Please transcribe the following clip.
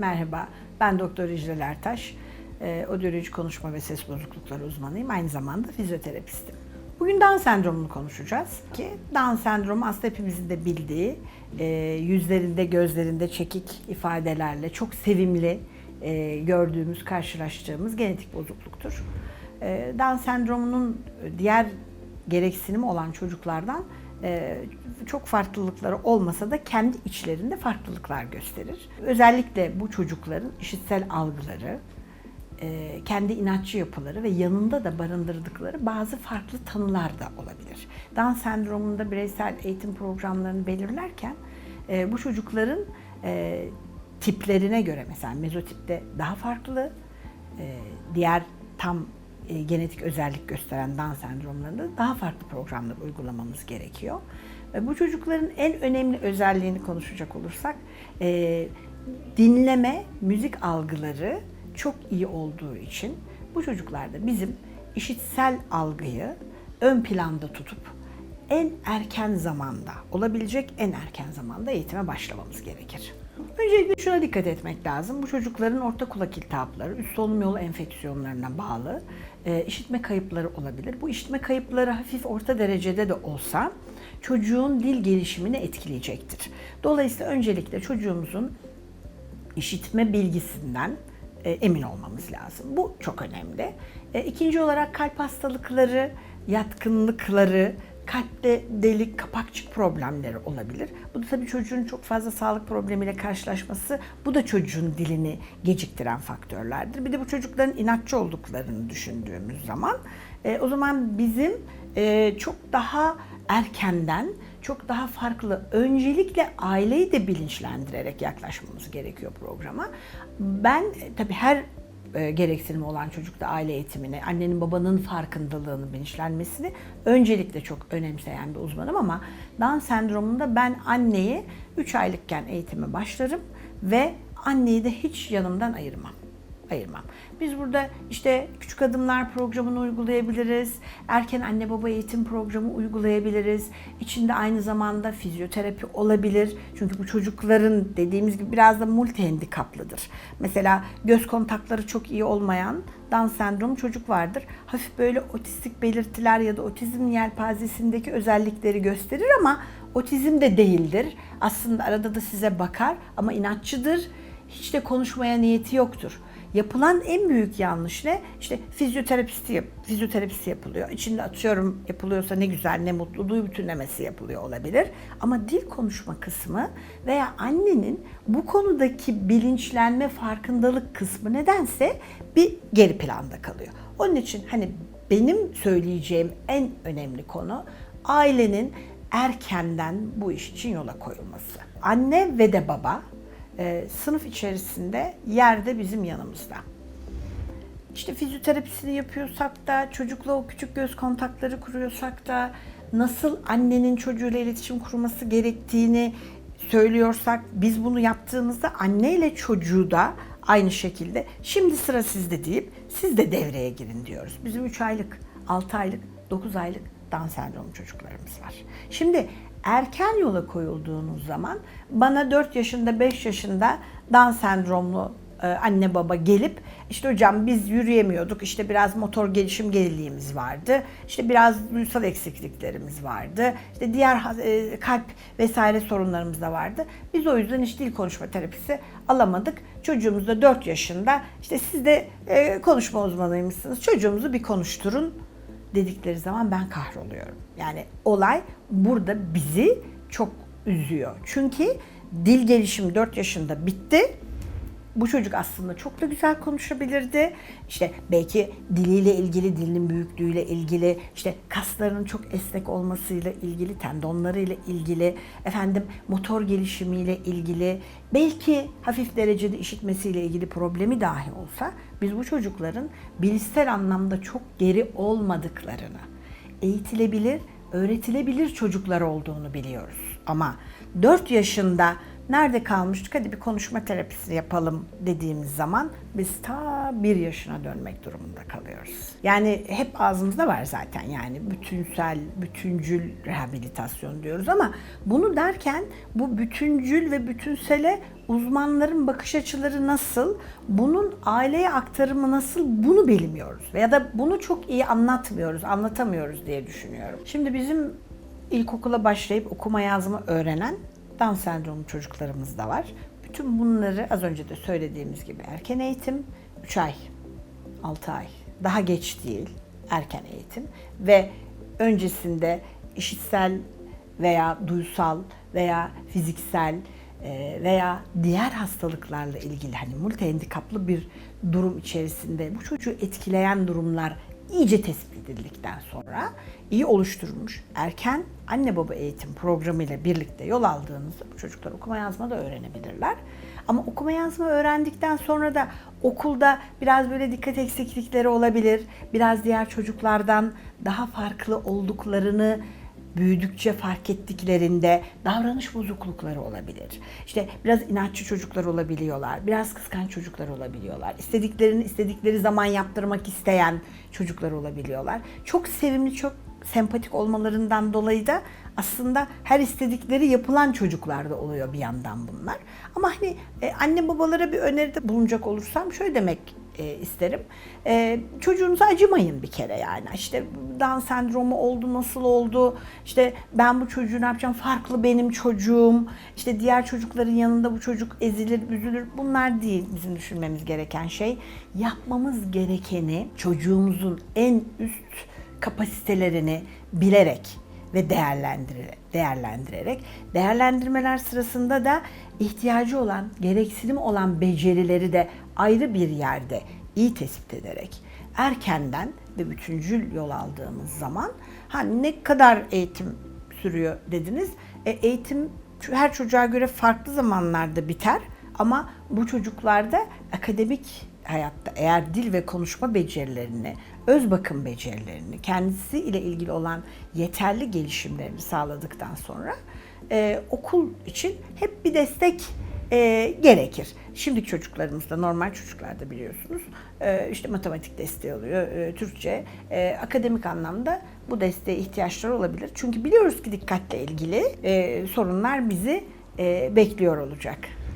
Merhaba, ben Doktor İclal Ertaş. Ee, Odyoloji konuşma ve ses bozuklukları uzmanıyım. Aynı zamanda fizyoterapistim. Bugün Down sendromunu konuşacağız. Ki Down sendromu aslında hepimizin de bildiği, e, yüzlerinde, gözlerinde çekik ifadelerle çok sevimli e, gördüğümüz, karşılaştığımız genetik bozukluktur. E, Down sendromunun diğer gereksinimi olan çocuklardan e, çok farklılıkları olmasa da kendi içlerinde farklılıklar gösterir. Özellikle bu çocukların işitsel algıları, e, kendi inatçı yapıları ve yanında da barındırdıkları bazı farklı tanılar da olabilir. Down sendromunda bireysel eğitim programlarını belirlerken e, bu çocukların e, tiplerine göre mesela mezotipte daha farklı, diğer tam e, genetik özellik gösteren Down sendromlarında daha farklı programlar uygulamamız gerekiyor. E, bu çocukların en önemli özelliğini konuşacak olursak e, dinleme, müzik algıları çok iyi olduğu için bu çocuklarda bizim işitsel algıyı ön planda tutup en erken zamanda, olabilecek en erken zamanda eğitime başlamamız gerekir. Öncelikle şuna dikkat etmek lazım. Bu çocukların orta kulak iltihapları, üst solunum yolu enfeksiyonlarına bağlı e, işitme kayıpları olabilir. Bu işitme kayıpları hafif orta derecede de olsa çocuğun dil gelişimini etkileyecektir. Dolayısıyla öncelikle çocuğumuzun işitme bilgisinden e, emin olmamız lazım. Bu çok önemli. E, ikinci olarak kalp hastalıkları, yatkınlıkları, kalpte delik, kapakçık problemleri olabilir. Bu da tabii çocuğun çok fazla sağlık problemiyle karşılaşması, bu da çocuğun dilini geciktiren faktörlerdir. Bir de bu çocukların inatçı olduklarını düşündüğümüz zaman, e, o zaman bizim e, çok daha erkenden, çok daha farklı, öncelikle aileyi de bilinçlendirerek yaklaşmamız gerekiyor programa. Ben e, tabii her e, gereksinimi olan çocukta aile eğitimini, annenin babanın farkındalığını, bilinçlenmesini öncelikle çok önemseyen bir uzmanım ama Down sendromunda ben anneyi 3 aylıkken eğitime başlarım ve anneyi de hiç yanımdan ayırmam ayırmam. Biz burada işte küçük adımlar programını uygulayabiliriz. Erken anne baba eğitim programı uygulayabiliriz. İçinde aynı zamanda fizyoterapi olabilir. Çünkü bu çocukların dediğimiz gibi biraz da multi handikaplıdır. Mesela göz kontakları çok iyi olmayan Down sendromu çocuk vardır. Hafif böyle otistik belirtiler ya da otizm yelpazesindeki özellikleri gösterir ama otizm de değildir. Aslında arada da size bakar ama inatçıdır. Hiç de konuşmaya niyeti yoktur. Yapılan en büyük yanlış ne? İşte fizyoterapisti yap, fizyoterapisi yapılıyor. İçinde atıyorum yapılıyorsa ne güzel ne mutlu duyu bütünlemesi yapılıyor olabilir. Ama dil konuşma kısmı veya annenin bu konudaki bilinçlenme farkındalık kısmı nedense bir geri planda kalıyor. Onun için hani benim söyleyeceğim en önemli konu ailenin erkenden bu iş için yola koyulması. Anne ve de baba e, sınıf içerisinde yerde bizim yanımızda. İşte fizyoterapisini yapıyorsak da, çocukla o küçük göz kontakları kuruyorsak da, nasıl annenin çocuğuyla iletişim kurması gerektiğini söylüyorsak, biz bunu yaptığımızda anne ile çocuğu da aynı şekilde şimdi sıra sizde deyip siz de devreye girin diyoruz. Bizim 3 aylık, 6 aylık, 9 aylık Down sendromu çocuklarımız var. Şimdi erken yola koyulduğunuz zaman bana 4 yaşında 5 yaşında Down sendromlu e, anne baba gelip işte hocam biz yürüyemiyorduk işte biraz motor gelişim geriliğimiz vardı işte biraz duysal eksikliklerimiz vardı işte diğer e, kalp vesaire sorunlarımız da vardı. Biz o yüzden hiç dil konuşma terapisi alamadık. Çocuğumuz da 4 yaşında işte siz de e, konuşma uzmanıymışsınız çocuğumuzu bir konuşturun dedikleri zaman ben kahroluyorum. Yani olay burada bizi çok üzüyor. Çünkü dil gelişimi 4 yaşında bitti. Bu çocuk aslında çok da güzel konuşabilirdi. İşte belki diliyle ilgili, dilinin büyüklüğüyle ilgili, işte kaslarının çok esnek olmasıyla ilgili, tendonlarıyla ilgili, efendim motor gelişimiyle ilgili, belki hafif derecede işitmesiyle ilgili problemi dahi olsa biz bu çocukların bilişsel anlamda çok geri olmadıklarını, eğitilebilir, öğretilebilir çocuklar olduğunu biliyoruz. Ama 4 yaşında Nerede kalmıştık? Hadi bir konuşma terapisi yapalım dediğimiz zaman biz ta bir yaşına dönmek durumunda kalıyoruz. Yani hep ağzımızda var zaten yani bütünsel, bütüncül rehabilitasyon diyoruz ama bunu derken bu bütüncül ve bütünsele uzmanların bakış açıları nasıl, bunun aileye aktarımı nasıl bunu bilmiyoruz. Ya da bunu çok iyi anlatmıyoruz, anlatamıyoruz diye düşünüyorum. Şimdi bizim ilkokula başlayıp okuma yazma öğrenen Down sendromu çocuklarımız da var. Bütün bunları az önce de söylediğimiz gibi erken eğitim 3 ay, 6 ay, daha geç değil erken eğitim ve öncesinde işitsel veya duysal veya fiziksel e, veya diğer hastalıklarla ilgili hani multihandikaplı bir durum içerisinde bu çocuğu etkileyen durumlar iyice tespit edildikten sonra iyi oluşturulmuş erken anne baba eğitim programı ile birlikte yol aldığınızda bu çocuklar okuma yazma da öğrenebilirler. Ama okuma yazma öğrendikten sonra da okulda biraz böyle dikkat eksiklikleri olabilir. Biraz diğer çocuklardan daha farklı olduklarını büyüdükçe fark ettiklerinde davranış bozuklukları olabilir. İşte biraz inatçı çocuklar olabiliyorlar, biraz kıskanç çocuklar olabiliyorlar. İstediklerini istedikleri zaman yaptırmak isteyen çocuklar olabiliyorlar. Çok sevimli, çok sempatik olmalarından dolayı da aslında her istedikleri yapılan çocuklar da oluyor bir yandan bunlar. Ama hani e, anne babalara bir öneride bulunacak olursam şöyle demek e, isterim. E, çocuğunuza acımayın bir kere yani. İşte Down sendromu oldu, nasıl oldu? İşte ben bu çocuğu ne yapacağım? Farklı benim çocuğum. İşte diğer çocukların yanında bu çocuk ezilir, üzülür. Bunlar değil bizim düşünmemiz gereken şey. Yapmamız gerekeni çocuğumuzun en üst kapasitelerini bilerek ve değerlendirerek, değerlendirerek değerlendirmeler sırasında da ihtiyacı olan, gereksinim olan becerileri de ayrı bir yerde iyi tespit ederek erkenden ve bütüncül yol aldığımız zaman ha ne kadar eğitim sürüyor dediniz. E, eğitim her çocuğa göre farklı zamanlarda biter ama bu çocuklarda akademik hayatta eğer dil ve konuşma becerilerini, öz bakım becerilerini, kendisi ile ilgili olan yeterli gelişimlerini sağladıktan sonra e, okul için hep bir destek e, gerekir. Şimdiki çocuklarımızda, normal çocuklarda biliyorsunuz e, işte matematik desteği oluyor, e, Türkçe, e, akademik anlamda bu desteğe ihtiyaçları olabilir. Çünkü biliyoruz ki dikkatle ilgili e, sorunlar bizi e, bekliyor olacak.